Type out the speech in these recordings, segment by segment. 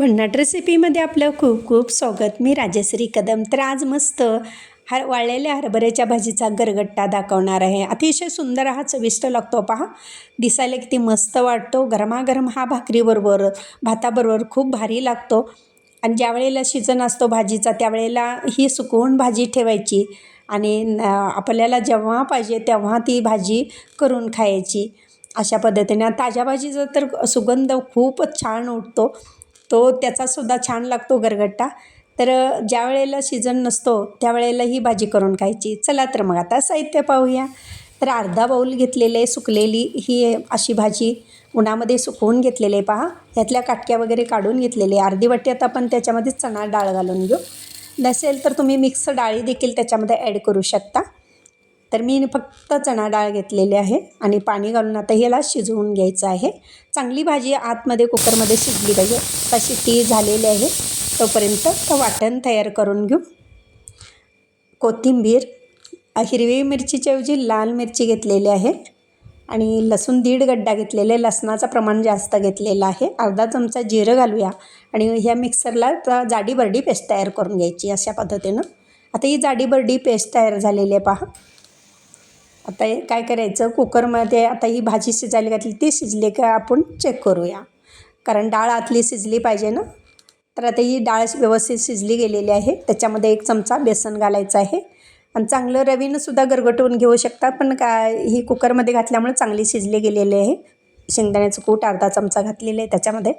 भन्नाट रेसिपीमध्ये आपलं खूप खूप स्वागत. मी राजश्री कदम. तर आज मस्त हर वाळलेल्या हरभऱ्याच्या भाजीचा गरगट्टा दाखवणार आहे. अतिशय सुंदर हा चविष्ट लागतो. पहा दिसायला किती मस्त वाटतो. गरमागरम हा भाकरीबरोबर भाताबरोबर खूप भारी लागतो. आणि ज्या वेळेला सीझन असतो भाजीचा त्यावेळेला ही सुकवून भाजी ठेवायची आणि आपल्याला जेव्हा पाहिजे तेव्हा ती भाजी करून खायची. अशा पद्धतीने. ताज्या भाजीचा तर सुगंध खूपच छान उठतो. तो त्याचासुद्धा छान लागतो गरगट्टा. तर ज्या वेळेला सीझन नसतो त्यावेळेला ही भाजी करून खायची. चला तर मग आता साहित्य पाहूया. तर अर्धा बाऊल घेतलेले सुकलेली ही अशी भाजी उन्हामध्ये सुकवून घेतलेले आहे पहा. यातल्या काटक्या वगैरे काढून घेतलेली. आहे अर्धी वाटी आपण त्याच्यामध्ये चणा डाळ घालून घेऊ. नसेल तर तुम्ही मिक्स डाळी देखील त्याच्यामध्ये ॲड करू शकता. तर मी फक्त चणा डाळ घेतलेली आहे आणि पाणी घालून आता ह्याला शिजवून घ्यायचं आहे. चांगली भाजी आतमध्ये कुकरमध्ये शिजली पाहिजे. तशी ती झालेली आहे. तोपर्यंत तर वाटण तयार करून घेऊ. कोथिंबीर हिरवी मिरचीच्या ऐवजी लाल मिरची घेतलेली आहे आणि लसूण दीड गड्डा घेतलेले लसणाचं प्रमाण जास्त घेतलेलं आहे. अर्धा चमचा जिरं घालूया आणि ह्या मिक्सरला तर जाडी बर्डी पेस्ट तयार करून घ्यायची अशा पद्धतीनं. आता ही जाडी बर्डी पेस्ट तयार झालेली आहे पहा. आता काय करायचं? कुकरमध्ये आता ही भाजी शिजायला घातली ती शिजली का आपण चेक करूया. कारण डाळ आतली शिजली पाहिजे ना? तर आता ही डाळ व्यवस्थित शिजली गेलेली आहे. त्याच्यामध्ये एक चमचा बेसन घालायचं आहे. आणि चांगलं रवीनं सुद्धा गरगटवून घेऊ शकता पण काय ही कुकरमध्ये घातल्यामुळे चांगली शिजली गेलेली आहे. शेंगदाण्याचं कूट अर्धा चमचा घातलेलं आहे त्याच्यामध्ये.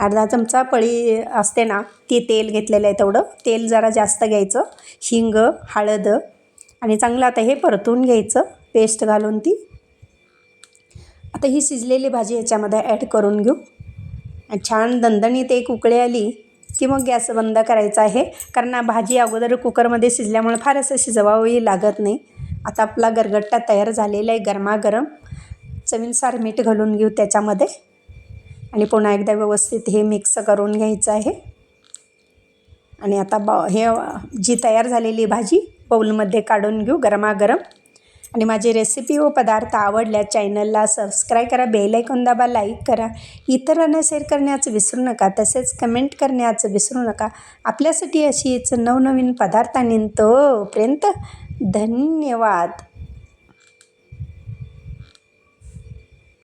अर्धा चमचा पळी असते ना ती तेल घेतलेलं आहे तेवढं. तेल जरा जास्त घ्यायचं. हिंग हळद आणि चांगलं आता हे परतून घ्यायचं पेस्ट घालून ती. आता ही शिजलेली भाजी याच्यामध्ये ॲड करून घेऊ. छान दणदणीत एक उकळी आली की मग गॅस बंद करायचा आहे. कारण भाजी अगोदर कुकरमध्ये शिजल्यामुळे फार असं शिजवावंही लागत नाही. आता आपला गरगट्टा तयार झालेला आहे गरमागरम. चवीनुसार मीठ घालून घेऊ त्याच्यामध्ये. आणि पुन्हा एकदा व्यवस्थित हे मिक्स करून घ्यायचं आहे. आणि आता बा हे जी तयार झालेली भाजी बाऊलमध्ये काढून घेऊ गरमागरम. आणि माझी रेसिपी व पदार्थ आवडल्या चॅनलला सबस्क्राईब करा बेल दाबा लाईक करा. इतरांना शेअर करण्याचं विसरू नका तसेच कमेंट करण्याचं विसरू नका. आपल्यासाठी अशीच नवनवीन पदार्थांनी तोपर्यंत धन्यवाद.